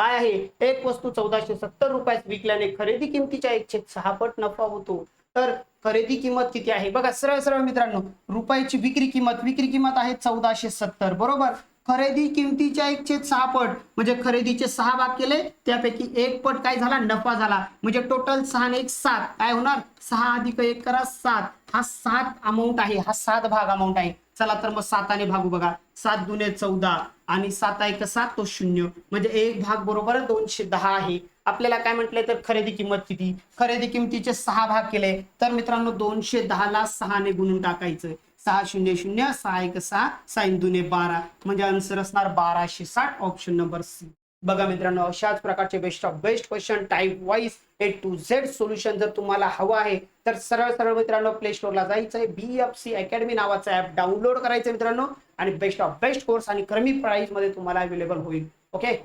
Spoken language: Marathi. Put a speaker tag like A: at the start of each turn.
A: काय आहे? एक वस्तू चौदाशे सत्तर रुपयास विकल्याने खरेदी किमतीच्या एकशे सहा पट नफा होतो. तर खरेदी किंमत किती आहे? बघा सरळ सरळ मित्रांनो रुपयाची विक्री किंमत विक्री किंमत आहे चौदाशे सत्तर बरोबर? खरेदी किमतीच्या एकशे सहा पट म्हणजे खरेदीचे सहा भाग केले त्यापैकी एक पट काय झाला? नफा झाला. म्हणजे टोटल सहा आणि एक सात. काय होणार? सहा अधिक एक करा सात. हा सात अमाऊंट आहे. हा सात भाग अमाऊंट आहे. चला तर मग साताने भागू बघा. सात दुने चौदा आणि सात एक सात तो शून्य. म्हणजे एक भाग बरोबर दोनशे दहा आहे. आपल्याला काय म्हटलंय तर खरेदी किंमत किती? खरेदी किमतीचे सहा भाग केले. तर मित्रांनो दोनशे दहा ला सहाने गुणून टाकायचं. सहा शून्य शून्य सहा एक सहा साईन दुने बारा. म्हणजे आन्सर असणार बाराशे साठ ऑप्शन नंबर सी बघा मित्रांनो अशाच प्रकारचे best of best question type wise A to Z solution जर तुम्हाला हवं आहे तर सरळ सरळ मित्रांनो प्ले स्टोअरला जायचं आहे बी एफ सी अकॅडमी नावाचा ऍप डाउनलोड करायचं मित्रांनो. आणि बेस्ट ऑफ बेस्ट कोर्स आणि कमी प्राइसमध्ये तुम्हाला अवेलेबल होईल. ओके